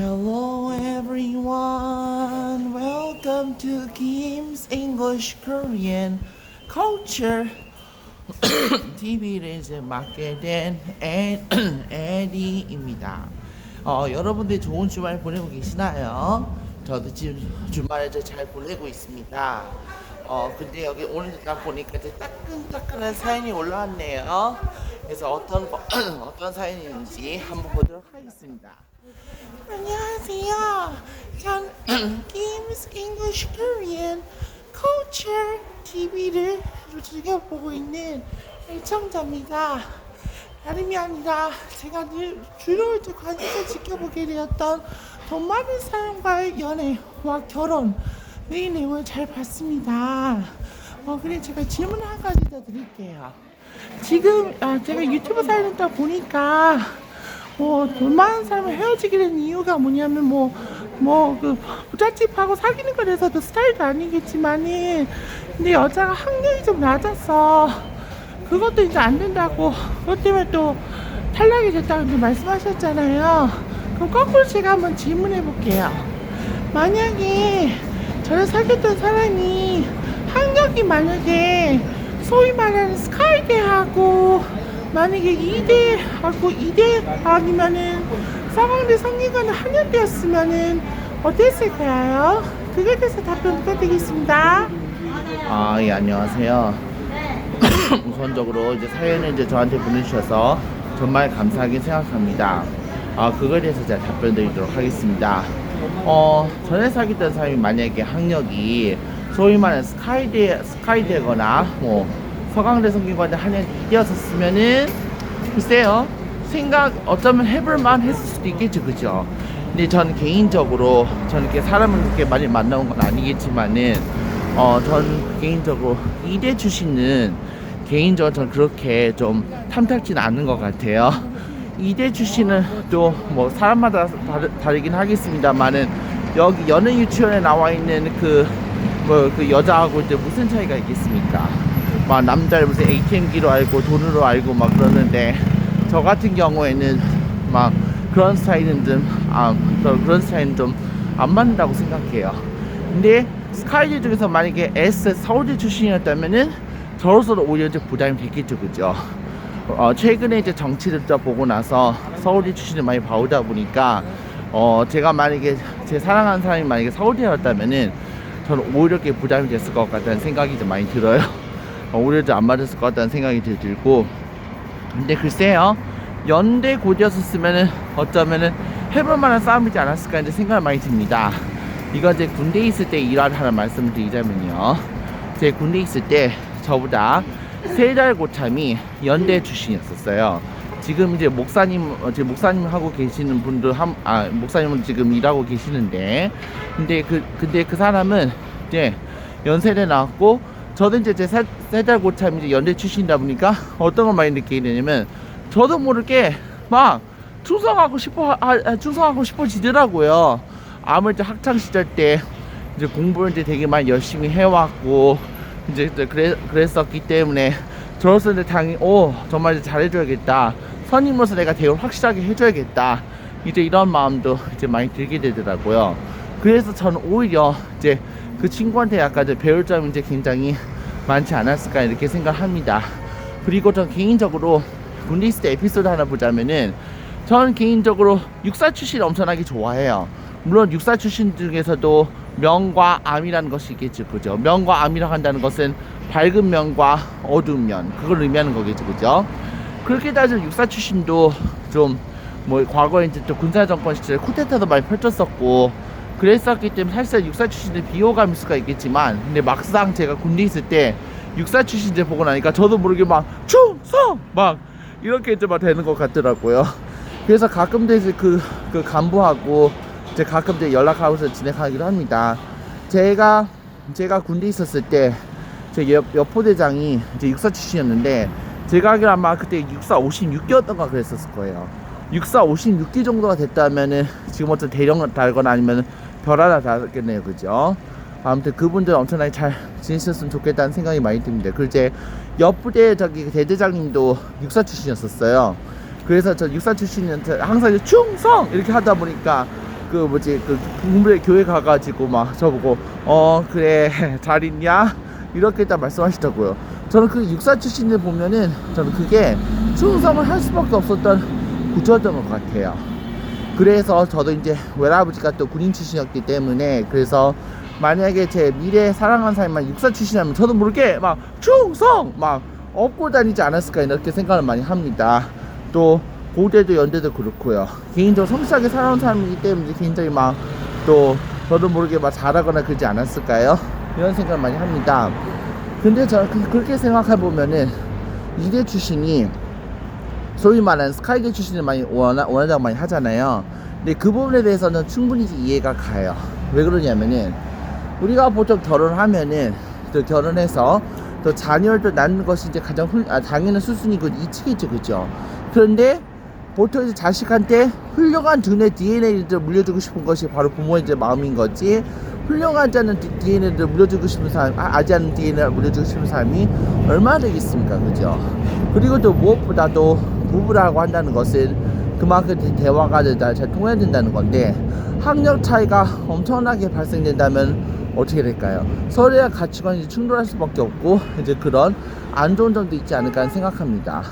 Hello everyone. Welcome to Kim's English Korean Culture. TV를 이제 맡게 된 에, 에디입니다. 어, 여러분들 좋은 주말 보내고 계시나요? 저도 지금 주말에 잘 보내고 있습니다. 어, 근데 여기 오늘 딱 보니까 따끈따끈한 사연이 올라왔네요. 그래서 어떤, 거- 어떤 사연인지 한번 보도록 하겠습니다. 안녕하세요. 전 Kim's English Korean Culture TV를 즐겨 보고 있는 애청자입니다. 다름이 아니라 제가 늘 주로 이제 관심을 지켜보게 되었던 돈 많은 사람과의 연애와 결혼 이 내용을 잘 봤습니다. 어, 그래 제가 질문 한 가지 더 드릴게요. 지금 아, 제가 유튜브 사연을 딱 보니까 뭐, 돈 많은 사람을 헤어지게 된 이유가 뭐냐면, 뭐, 뭐, 그, 부잣집하고 사귀는 거에서도 스타일도 아니겠지만은, 근데 여자가 학력이 좀 낮아서, 그것도 이제 안 된다고, 그것 때문에 또 탈락이 됐다고 말씀하셨잖아요. 그럼 거꾸로 제가 한번 질문해 볼게요. 만약에 저를 사귀었던 사람이 학력이 만약에 소위 말하는 스카이 대하고 만약에 이대 하고 이대 아니면은 서강대 성균관의 한여대였으면은 어땠을까요? 그에 대해서 답변 부탁드리겠습니다. 아, 예, 안녕하세요. 우선적으로 이제 사연을 이제 저한테 보내주셔서 정말 감사하게 생각합니다. 아, 그거에 대해서 제가 답변 드리도록 하겠습니다. 어, 전에 사귀던 사람이 만약에 학력이 소위 말하는 스카이대, 스카이대거나 뭐 서강대 성균관대 한양 이대였었으면은 글쎄요 생각 어쩌면 해볼만 했을 수도 있겠죠 그죠 근데 전 개인적으로 저는 이렇게 사람을 그렇게 많이 만나온 건 아니겠지만은 어 전 개인적으로 이대 출신은 개인적으로 전 그렇게 좀 탐탁지는 않은 것 같아요 이대 출신은 또 뭐 사람마다 다르, 다르긴 하겠습니다만은 여기 연예 유치원에 나와 있는 그 뭐그 여자하고 이제 무슨 차이가 있겠습니까? 막 남자를 무슨 ATM기로 알고 돈으로 알고 막 그러는데 저 같은 경우에는 막 그런 스타일은 좀아 그런 스타일은 좀 안 맞는다고 생각해요. 근데 스카이즈 중에서 만약에 S 서울대 출신이었다면은 저로서는 오히려 좀 부담이 됐겠죠, 그죠? 어, 최근에 이제 정치를 좀 보고 나서 서울대 출신을 많이 봐오다 보니까 어, 제가 만약에 제 사랑하는 사람이 만약에 서울대였다면은 저는 오히려 이렇게 부담이 됐을 것 같다는 생각이 좀 많이 들어요. 어, 오히려 좀안 맞았을 것 같다는 생각이 들- 들고. 근데 글쎄요. 연대 고대였었으면은 어쩌면은 해볼 만한 싸움이지 않았을까 이제 생각이 많이 듭니다. 이거 이제 군대에 있을 때 일화를 하나 말씀을 드리자면요. 제 군대에 있을 때 저보다 세 달 고참이 연대 출신이었었어요. 지금 이제 목사님 어, 제 목사님 하고 계시는 분들 한아 목사님은 지금 일하고 계시는데. 근데 그 근데 그 사람은 이제 연세대 나왔고 저도 이제 제 세달 고참 이제 연대 출신이다 보니까 어떤 걸 많이 느끼게 되냐면 저도 모르게 막 충성하고 싶어 아, 아, 충성하고 싶어지더라고요. 아무래도 학창 시절 때 이제 공부를 이제 되게 많이 열심히 해왔고 이제 또 그래 그랬었기 때문에 저로서 이제 당연히 오 정말 잘해줘야겠다. 선임으로서 내가 대우를 확실하게 해줘야겠다. 이제 이런 마음도 이제 많이 들게 되더라고요. 그래서 저는 오히려 이제 그 친구한테 약간 배울 점이 이제 굉장히 많지 않았을까 이렇게 생각합니다. 그리고 전 개인적으로 군대 있을 때 에피소드 하나 보자면은 저는 개인적으로 육사 출신 엄청나게 좋아해요. 물론 육사 출신 중에서도 명과 암이라는 것이 있겠죠, 그죠? 명과 암이라고 한다는 것은 밝은 면과 어두운 면 그걸 의미하는 거겠죠, 그죠? 그렇게 따지면 육사 출신도 좀 뭐 과거에 이제 또 군사 정권 시절에 쿠데타도 많이 펼쳤었고 그랬었기 때문에 사실상 육사 출신들 비호감 일 수가 있겠지만 근데 막상 제가 군대 있을 때 육사 출신들 보고 나니까 저도 모르게 막 충성 막 이렇게 막 되는 것 같더라고요. 그래서 가끔 이제 그, 그 간부하고 이제 가끔 이제 연락하고서 진행하기도 합니다. 제가 제가 군대 있었을 때제 옆, 여포대장이 이제 육사 출신이었는데 제가 알기로 아마 그때 육사 56기였던가 그랬었을 거예요. 육사 56기 정도가 됐다면은 지금 어떤 대령 달거나 아니면 별 하나 달겠네요, 그죠? 아무튼 그분들 엄청나게 잘 지내셨으면 좋겠다는 생각이 많이 듭니다. 그리고 제 옆부대 저기 대대장님도 육사 출신이었었어요. 그래서 저 육사 출신한테 항상 충성 이렇게 하다 보니까 그 뭐지 그 국물의 교회 가가지고 막 저보고 어 그래 잘 있냐 이렇게 딱 말씀하시더라고요. 저는 그 육사 출신들 보면은 저는 그게 충성을 할 수밖에 없었던 구조였던 것 같아요. 그래서 저도 이제 외할아버지가 또 군인 출신이었기 때문에 그래서 만약에 제 미래 사랑하는 사람만 육사 출신이라면 저도 모르게 막 충성 막 업고 다니지 않았을까 이렇게 생각을 많이 합니다. 또 고대도 연대도 그렇고요. 개인적으로 성실하게 살아온 사람이기 때문에 개인적인 막또 저도 모르게 막 잘하거나 그러지 않았을까요? 이런 생각을 많이 합니다. 근데 저는 그, 그렇게 생각해 보면은 이대 출신이 소위 말하는 스카이계 출신을 많이 원하, 원하다고 많이 하잖아요. 근데 그 부분에 대해서는 충분히 이해가 가요. 왜 그러냐면은 우리가 보통 결혼하면은 또 결혼해서 또 자녀를 또 낳는 것이 이제 가장 훌, 아, 당연한 수순이고 이치겠죠, 그죠? 그런데 보통 이제 자식한테 훌륭한 두뇌 DNA를 물려주고 싶은 것이 바로 부모의 이제 마음인 거지. 훌륭하지 않은 DNA를 물려주고 싶은 사람, 아, 아지 않은 DNA를 물려주고 싶은 사람이 얼마나 되겠습니까, 그죠? 그리고 또 무엇보다도 부부라고 한다는 것은 그만큼 대- 대화가 다잘 통해야 된다는 건데 학력 차이가 엄청나게 발생된다면 어떻게 될까요? 서로의 가치관이 충돌할 수밖에 없고 이제 그런 안 좋은 점도 있지 않을까 생각합니다.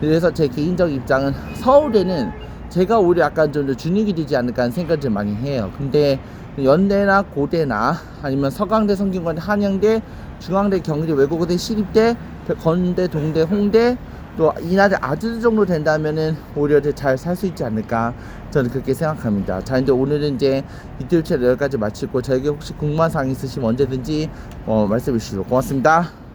그래서 제 개인적 입장은 서울에는 제가 오히려 약간 좀더 준익이 되지 않을까 하는 생각을 좀 많이 해요. 근데 연대나 고대나 아니면 서강대, 성균관대, 한양대, 중앙대, 경희대, 외국어대, 시립대, 건대, 동대, 홍대 또 이나대 아주 정도 된다면은 오히려 잘 살 수 있지 않을까 저는 그렇게 생각합니다. 자 이제 오늘은 이제 이틀째 여기까지 마치고 저에게 혹시 궁금한 사항 있으시면 언제든지 어, 말씀해 주시고 고맙습니다.